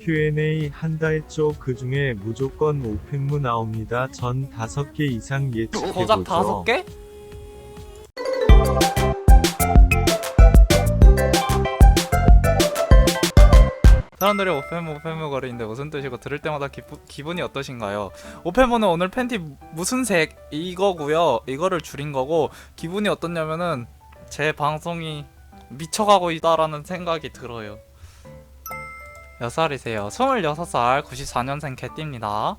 Q&A 한달쪽 그중에 무조건 오펜무 나옵니다. 전 다섯 개 이상 예측해보죠. 고작 다섯 개? 사람들이 오펜모 오펜모 거리는데 무슨 뜻이고 들을 때마다 기부, 기분이 어떠신가요? 오펜모는 오늘 팬티 무슨 색 이거고요. 이거를 줄인 거고 기분이 어떻냐면은 제 방송이 미쳐가고 있다라는 생각이 들어요. 몇 살이세요? 26살 94년생 개띠입니다.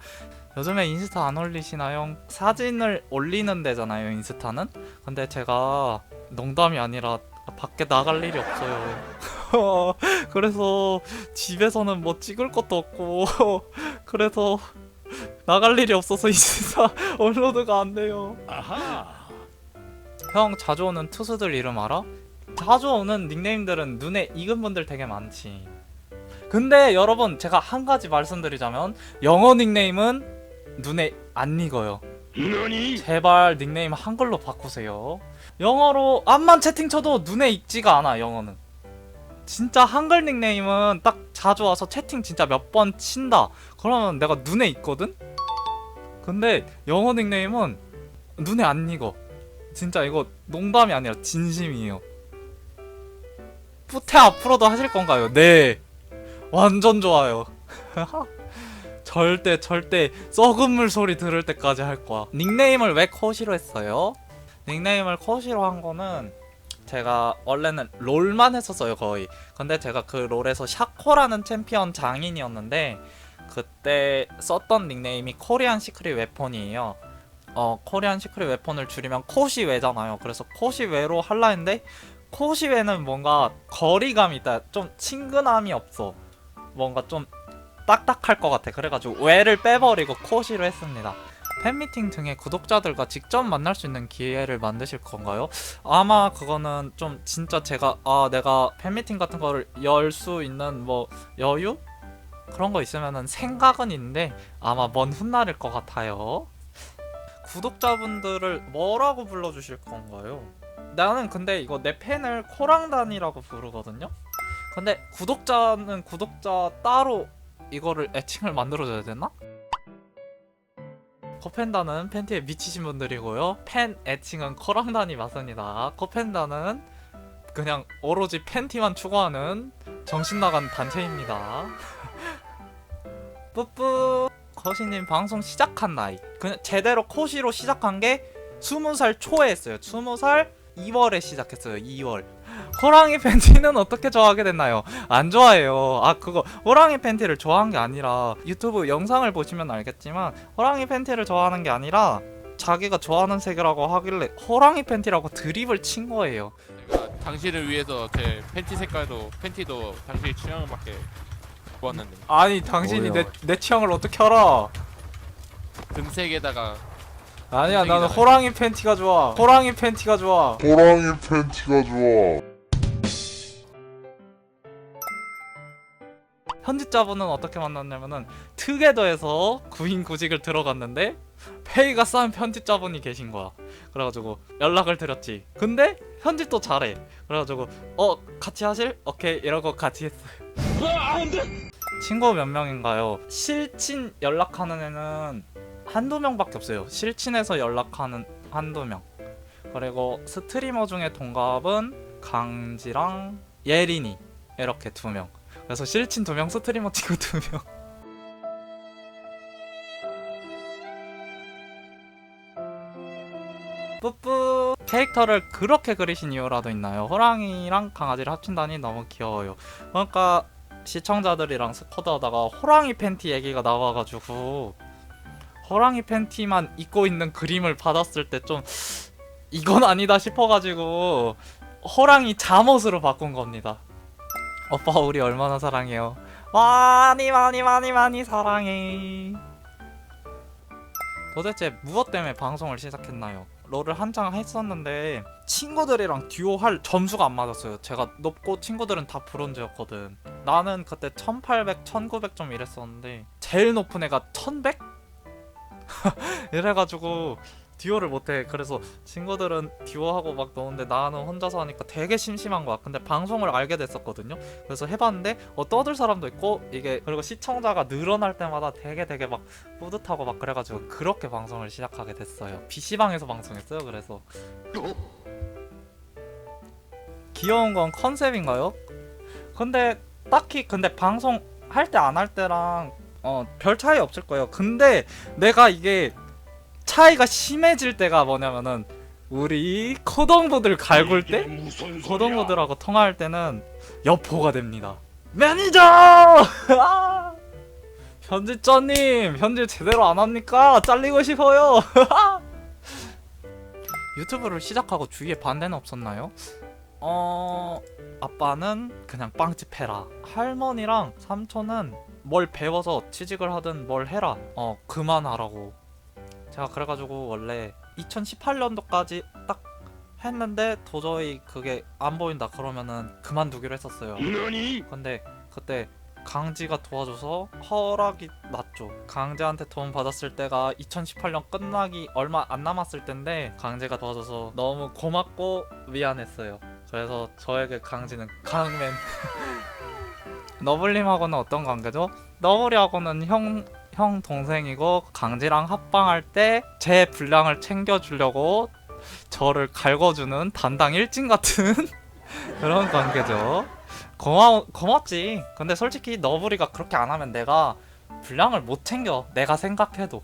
요즘에 인스타 안 올리시나요? 사진을 올리는 데잖아요, 인스타는? 근데 제가 농담이 아니라 밖에 나갈 일이 없어요. 그래서 집에서는 뭐 찍을 것도 없고, 그래서 나갈 일이 없어서 인스타 업로드가 안 돼요. 형 자주 오는 투수들 이름 알아? 자주 오는 닉네임들은 눈에 익은 분들 되게 많지. 근데 여러분 제가 한 가지 말씀드리자면 영어 닉네임은 눈에 안 익어요. 제발 닉네임 한글로 바꾸세요. 영어로 암만 채팅 쳐도 눈에 익지가 않아 영어는. 진짜 한글 닉네임은 딱 자주 와서 채팅 진짜 몇 번 친다. 그러면 내가 눈에 익거든? 근데 영어 닉네임은 눈에 안 익어. 진짜 이거 농담이 아니라 진심이에요. 뿌테 앞으로도 하실 건가요? 네. 완전 좋아요. 절대 절대 썩은 물 소리 들을 때까지 할 거야. 닉네임을 왜 코시로 했어요? 닉네임을 코시로 한 거는 제가 원래는 롤만 했었어요 거의. 근데 제가 그 롤에서 샤코라는 챔피언 장인이었는데 그때 썼던 닉네임이 코리안 시크릿 웨폰이에요. 어 코리안 시크릿 웨폰을 줄이면 코시웨잖아요. 그래서 코시웨로 할라 했는데 코시웨는 뭔가 거리감이 있다. 좀 친근함이 없어. 뭔가 좀 딱딱할 것 같아. 그래가지고 외를 빼버리고 코시로 했습니다. 팬미팅 등의 구독자들과 직접 만날 수 있는 기회를 만드실 건가요? 아마 그거는 좀 진짜 제가 아 내가 팬미팅 같은 거를 열 수 있는 뭐 여유 그런 거 있으면은 생각은 있는데 아마 먼 훗날일 것 같아요. 구독자분들을 뭐라고 불러주실 건가요? 나는 근데 이거 내 팬을 코랑단이라고 부르거든요. 근데 구독자는 구독자 따로 이거를 애칭을 만들어줘야 되나? 코펜다는 팬티에 미치신 분들이고요. 팬 애칭은 코랑단이 맞습니다. 코펜다는 그냥 오로지 팬티만 추구하는 정신 나간 단체입니다. 뿌뿌. 거시님 방송 시작한 나이. 그냥 제대로 코시로 시작한 게 20살 초에 했어요. 20살 2월에 시작했어요. 2월. 호랑이 팬티는 어떻게 좋아하게 됐나요? 안 좋아해요. 아 그거 호랑이 팬티를 좋아한 게 아니라 유튜브 영상을 보시면 알겠지만 호랑이 팬티를 좋아하는 게 아니라 자기가 좋아하는 색이라고 하길래 호랑이 팬티라고 드립을 친 거예요. 제가 당신을 위해서 제 팬티 색깔도 팬티도 당신의 취향을 맞게 보았는데 아니 당신이 내, 뭐예요? 내 취향을 어떻게 알아? 금색에다가 아니야 나는. 호랑이 팬티가 좋아. 호랑이 팬티가 좋아. 호랑이 팬티가 좋아. 편집자분은 어떻게 만났냐면은 트게더에서 구인 구직을 들어갔는데 페이가 싼 편집자분이 계신 거야. 그래가지고 연락을 드렸지. 근데 편집도 잘해. 그래가지고 어 같이 하실? 오케이 이러고 같이 했어요. 친구 몇 명인가요? 실친 연락하는 애는 한두 명밖에 없어요. 실친에서 연락하는 한두 명. 그리고 스트리머 중에 동갑은 강지랑 예린이 이렇게 두 명. 그래서 실친 두 명, 스트리머 친구 두 명. 뿌뿌 캐릭터를 그렇게 그리신 이유라도 있나요? 호랑이랑 강아지를 합친다니 너무 귀여워요. 그러니까 시청자들이랑 스쿼드 하다가 호랑이 팬티 얘기가 나와가지고 호랑이 팬티만 입고 있는 그림을 받았을 때 좀 이건 아니다 싶어가지고 호랑이 잠옷으로 바꾼 겁니다. 오빠 우리 얼마나 사랑해요. 많이 많이 많이 많이 사랑해. 도대체 무엇 때문에 방송을 시작했나요? 롤을 한창 했었는데 친구들이랑 듀오 할 점수가 안 맞았어요. 제가 높고 친구들은 다 브론즈였거든. 나는 그때 1800, 1900점 이랬었는데 제일 높은 애가 1100? 이래가지고 듀오를 못해. 그래서 친구들은 듀오하고 막 노는데 나는 혼자서 하니까 되게 심심한 거야. 근데 방송을 알게 됐었거든요. 그래서 해봤는데 어, 떠들 사람도 있고 이게 그리고 시청자가 늘어날 때마다 되게 되게 막 뿌듯하고 막 그래가지고 그렇게 방송을 시작하게 됐어요. PC방에서 방송했어요. 그래서. 귀여운 건 컨셉인가요? 근데 딱히 근데 방송 할 때 안 할 때랑 어 별 차이 없을 거예요. 근데 내가 이게 차이가 심해질 때가 뭐냐면은 우리 코동부들 갈굴 때 코동부들하고 통화할 때는 여포가 됩니다. 매니저! 아! 현지쩌님 현질 제대로 안 합니까? 잘리고 싶어요. 유튜브를 시작하고 주위에 반대는 없었나요? 어 아빠는 그냥 빵집 해라 할머니랑 삼촌은 뭘 배워서 취직을 하든 뭘 해라 어 그만하라고 제가 그래가지고 원래 2018년도까지 딱 했는데 도저히 그게 안 보인다 그러면은 그만두기로 했었어요 근데 그때 강지가 도와줘서 허락이 났죠. 강지한테 도움 받았을 때가 2018년 끝나기 얼마 안 남았을 텐데 강지가 도와줘서 너무 고맙고 미안했어요. 그래서 저에게 강지는 강맨. 너블님하고는 어떤 관계죠? 너블이하고는 형, 형 동생이고 강지랑 합방할 때 제 분량을 챙겨주려고 저를 갈궈주는 담당 일진 같은 그런 관계죠. 고마 고맙지. 근데 솔직히 너브리가 그렇게 안 하면 내가 분량을 못 챙겨. 내가 생각해도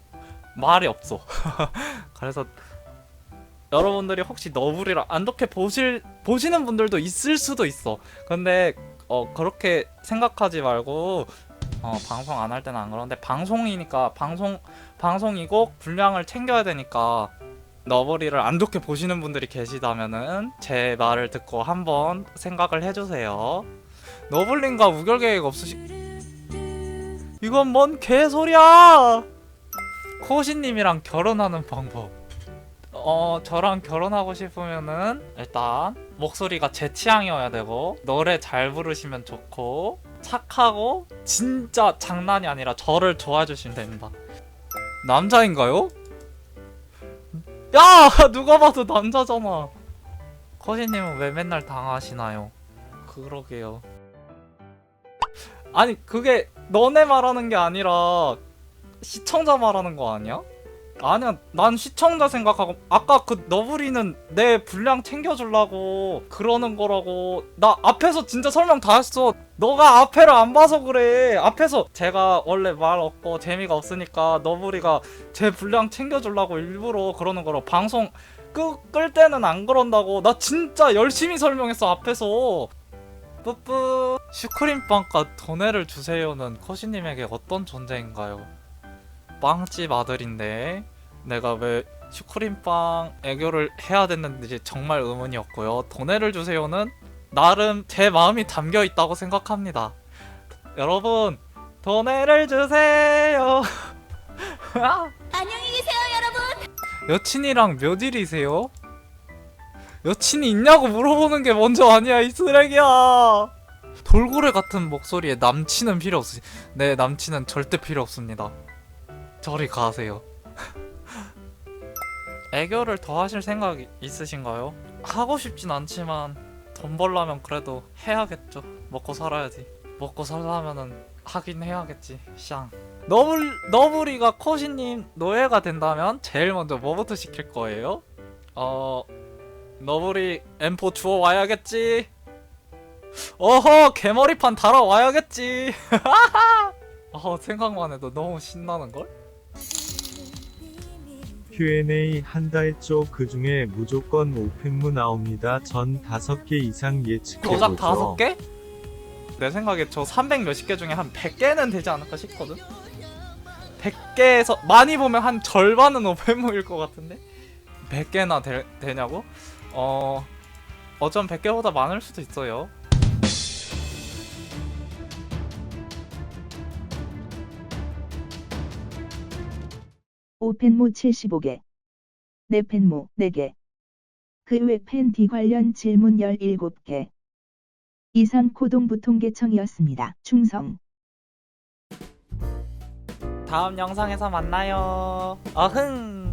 말이 없어. 그래서 여러분들이 혹시 너브리를 안 좋게 보실 보시는 분들도 있을 수도 있어. 근데 어 그렇게 생각하지 말고 어 방송 안 할 때는 안 그러는데 방송이니까 방송 방송이고 분량을 챙겨야 되니까 너브리를 안 좋게 보시는 분들이 계시다면은 제 말을 듣고 한번 생각을 해주세요. 너블린과 우결 계획 없으시? 이건 뭔 개소리야! 코시님이랑 결혼하는 방법. 어, 저랑 결혼하고 싶으면은 일단 목소리가 제 취향이어야 되고 노래 잘 부르시면 좋고 착하고 진짜 장난이 아니라 저를 좋아해 주시면 됩니다. 남자인가요? 야! 누가 봐도 남자잖아. 코시님은 왜 맨날 당하시나요? 그러게요. 아니 그게 너네 말하는 게 아니라 시청자 말하는 거 아니야? 아니야 난 시청자 생각하고 아까 그 너브리는 내 분량 챙겨주려고 그러는 거라고. 나 앞에서 진짜 설명 다 했어. 너가 앞에를 안 봐서 그래. 앞에서 제가 원래 말 없고 재미가 없으니까 너브리가 제 분량 챙겨주려고 일부러 그러는 거라 방송 끄, 끌 때는 안 그런다고. 나 진짜 열심히 설명했어 앞에서. 뿌뿌. 슈크림빵과 돈을 주세요는 코시님에게 어떤 존재인가요? 빵집 아들인데 내가 왜 슈크림빵 애교를 해야 됐는지 정말 의문이었고요. 돈을 주세요는 나름 제 마음이 담겨 있다고 생각합니다. 여러분 돈을 주세요. 안녕히 계세요, 여러분. 여친이랑 몇 일이세요? 여친이 있냐고 물어보는 게 먼저 아니야 이 쓰레기야. 돌고래 같은 목소리에 남친은 필요 없으시 네 남친은 절대 필요 없습니다 저리 가세요. 애교를 더 하실 생각 있으신가요? 하고 싶진 않지만 돈 벌려면 그래도 해야겠죠. 먹고 살아야지. 먹고 살려면은 하긴 해야겠지 샹. 너블, 너블이가 코시님 노예가 된다면 제일 먼저 뭐부터 시킬 거예요? 어... 너블이 M4 주워 와야겠지. 어허 개머리판 달아 와야겠지. 어 생각만 해도 너무 신나는 걸? Q&A 한달쪽그 중에 무조건 오펜무 나옵니다. 전 다섯 개 이상 예측해보죠. 고작 다섯 개? 내 생각에 저 300 몇십 개 중에 한 100개는 되지 않을까 싶거든? 100개에서 많이 보면 한 절반은 오펜무일 것 같은데? 100개나 되, 되냐고? 어... 어쩜 100개보다 많을 수도 있어요 오펜모 75개, 네펜모 4개, 그 외 팬티 관련 질문 17개. 이상 고동부 통계청이었습니다. 충성. 다음 영상에서 만나요 어흥